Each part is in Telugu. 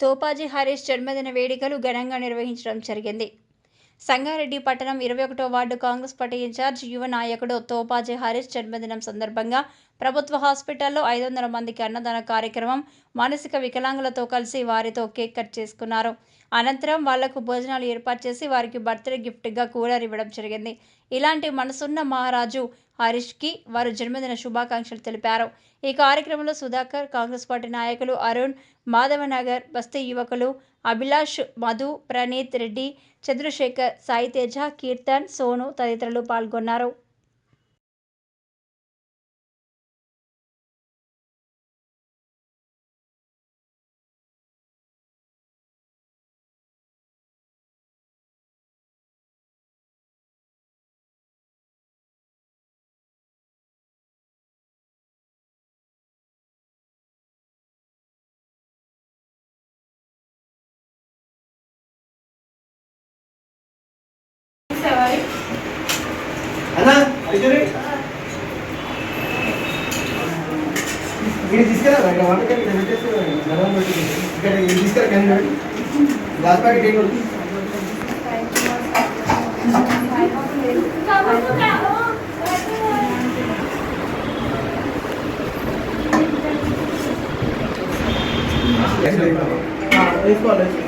తోపాజీ హరీష్ జన్మదిన వేడుకలు ఘనంగా నిర్వహించడం జరిగింది. సంగారెడ్డి పట్టణం ఇరవై ఒకటో వార్డు కాంగ్రెస్ పార్టీ ఇన్ఛార్జ్ యువ నాయకుడు తోపాజీ హరీష్ జన్మదినం సందర్భంగా ప్రభుత్వ హాస్పిటల్లో ఐదు వందల మందికి అన్నదాన కార్యక్రమం మానసిక వికలాంగులతో కలిసి వారితో కేక్ కట్ చేసుకున్నారు. అనంతరం వాళ్ళకు భోజనాలు ఏర్పాటు చేసి వారికి బర్త్డే గిఫ్ట్గా కూలర్ ఇవ్వడం జరిగింది. ఇలాంటి మనసున్న మహారాజు హరీష్కి వారు జన్మదిన శుభాకాంక్షలు తెలిపారు. ఈ కార్యక్రమంలో సుధాకర్ కాంగ్రెస్ పార్టీ నాయకులు అరుణ్ మాధవనగర్ బస్తీ యువకులు అభిలాష్ మధు ప్రణీత్ రెడ్డి చంద్రశేఖర్ సాయితేజ కీర్తన్ సోను తదితరులు పాల్గొన్నారు. అన్నా అయితే మీరు ఇక్కడ వంటకాయ ఇక్కడ కింద పెట్టి గ్లాస్ ప్యాకెట్ ఏంటి తీసుకోవాలి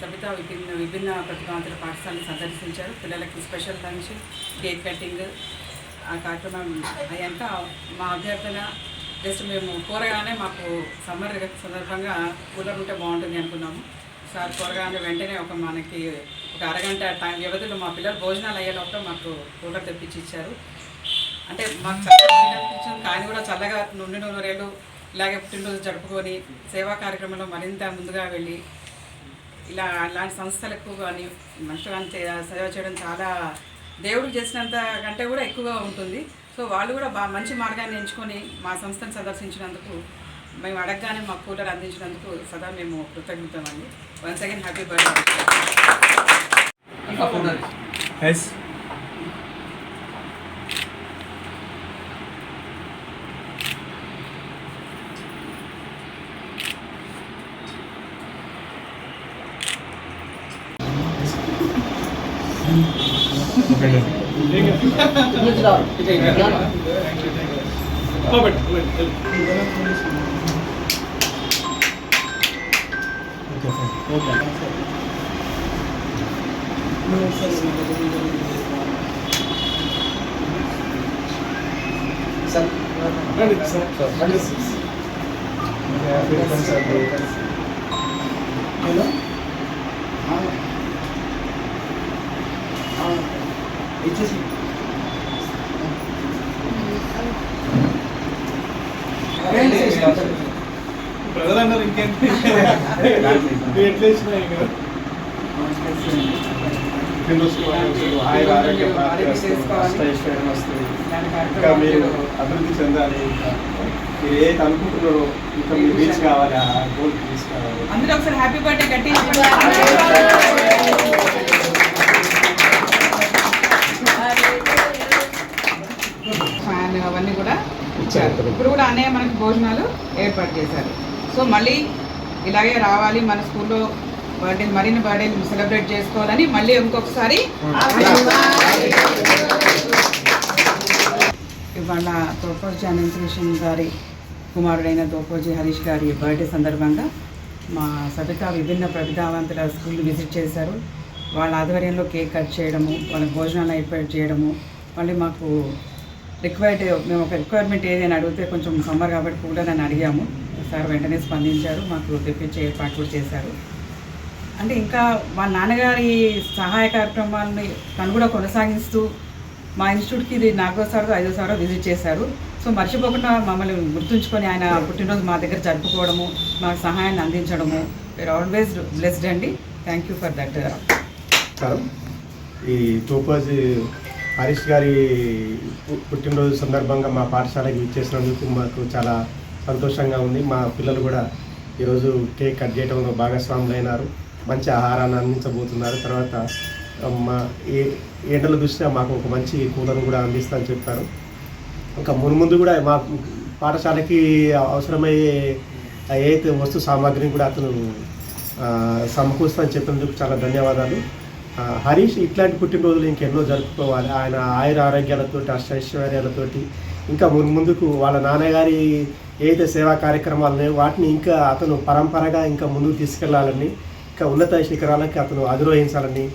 సబితా విభిన్న విభిన్న ప్రతిభావంతుల పాఠశాలను సందర్శించారు. పిల్లలకి స్పెషల్ లంచ్ కేక్ కటింగ్ ఆ కార్యక్రమం అయ్యాక మా అభ్యర్థన జస్ట్ మేము కూరగానే మాకు సమ్మర్ సందర్భంగా కూలర్ ఉంటే బాగుంటుంది అనుకున్నాము. సార్ కూరగానే వెంటనే ఒక మనకి ఒక అరగంట టైం వ్యవధిలో మా పిల్లలు భోజనాలు అయ్యే లోపల మాకు కూలర్ తెప్పించి ఇచ్చారు. అంటే మాకు చల్లగా కానీ కూడా చల్లగా నుండి నూరేళ్ళు ఇలాగే పుట్టినరోజు జరుపుకొని సేవా కార్యక్రమంలో మరింత ముందుగా వెళ్ళి ఇలా అలాంటి సంస్థలకు కానీ మనుషులు సేవ చేయడం చాలా దేవుడు చేసినంత కంటే కూడా ఎక్కువగా ఉంటుంది. సో వాళ్ళు కూడా బా మంచి మార్గాన్ని ఎంచుకొని మా సంస్థను సందర్శించినందుకు మేము అడగగానే మా కూలర్ అందించినందుకు సదా మేము కృతజ్ఞతమండి. Once again happy birthday Hello? ఇచ్చేసి. బ్రదర్ అన్నారు ఇంకేంటి ఎట్లా ఇచ్చినాయి కదా ఆయన ఆరోగ్యం వస్తుంది ఇంకా మీరు అభివృద్ధి చెందాలి మీరు ఏది అనుకుంటున్నారో ఇంకా. మీరు రీచ్ కావాలి ఆ గోల్ రీచ్ కావాలి అందరూ ఒకసారి హ్యాపీ బర్త్డే గట్టి ఇచ్చారు. ఇప్పుడు కూడా అన్నయ్య మనకి భోజనాలు ఏర్పాటు చేశారు. సో మళ్ళీ ఇలాగే రావాలి మన స్కూల్లో బర్త్డే మరిన్ని బర్త్డేలు సెలబ్రేట్ చేసుకోవాలని మళ్ళీ ఇంకొకసారి ఇవాళ తోపోజీ అనంతకృష్ణ గారి కుమారుడైన తోపోజీ హరీష్ గారి బర్త్డే సందర్భంగా మా సబిత విభిన్న ప్రతిభావంతుల స్కూల్ విజిట్ చేశారు. వాళ్ళ ఆధ్వర్యంలో కేక్ కట్ చేయడము వాళ్ళ భోజనాలు ఏర్పాటు చేయడము మళ్ళీ మాకు రిక్వైర్డ్ మేము ఒక రిక్వైర్మెంట్ ఏదైనా అడిగితే కొంచెం సమ్మర్ కాబట్టి కూలర్ అని అడిగాము. సార్ వెంటనే స్పందించారు మాకు తెప్పించే ఏర్పాటు కూడా చేశారు. అంటే ఇంకా వాళ్ళ నాన్నగారి సహాయ కార్యక్రమాలని తను కూడా కొనసాగిస్తూ మా ఇన్స్టిట్యూట్కి ఇది నాలుగోసారి ఐదోసారి విజిట్ చేశారు. సో మర్చిపోకుండా మమ్మల్ని గుర్తుంచుకొని ఆయన పుట్టినరోజు మా దగ్గర జరుపుకోవడము మా సహాయాన్ని అందించడము. వీఆర్ ఆల్వేస్ బ్లెస్డ్ అండి. థ్యాంక్ యూ ఫర్ దట్ ఈ తోపాజీ హరీష్ గారి పుట్టినరోజు సందర్భంగా మా పాఠశాలకి ఇచ్చేసినందుకు మాకు చాలా సంతోషంగా ఉంది. మా పిల్లలు కూడా ఈరోజు కేక్ కట్ చేయడంలో భాగస్వాములు అయినారు మంచి ఆహారాన్ని అందించబోతున్నారు. తర్వాత మా ఏ ఎండల దృష్ట్యా మాకు ఒక మంచి కూలను కూడా అందిస్తామని చెప్పారు. ఇంకా మున్ముందు కూడా మా పాఠశాలకి అవసరమయ్యే ఏదైతే వస్తు సామాగ్రిని కూడా అతను ఆ, సమకూరుస్తానని చెప్పినందుకు చాలా ధన్యవాదాలు. హరీష్ ఇట్లాంటి పుట్టినరోజులు ఇంకెన్నో జరుపుకోవాలి. ఆయన ఆయుర ఆరోగ్యాలతోటి అష్టైశ్వర్యాలతోటి ఇంకా మున్ ముందుకు వాళ్ళ నాన్నగారి ఏదైతే సేవా కార్యక్రమాలు ఉన్నాయో వాటిని ఇంకా అతను పరంపరగా ఇంకా ముందుకు తీసుకెళ్ళాలని ఇంకా ఉన్నత శిఖరాలకి అతను అధిరోహించాలని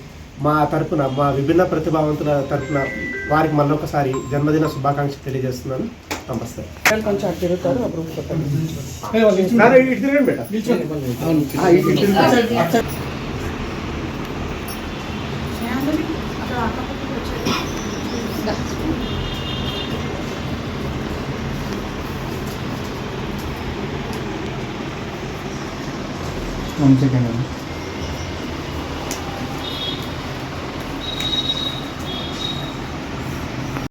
మా తరపున మా విభిన్న ప్రతిభావంతుల తరపున వారికి మళ్ళొకసారి జన్మదిన శుభాకాంక్షలు తెలియజేస్తున్నాను. నమస్తే కొంచెం అటు తిరుగుతారు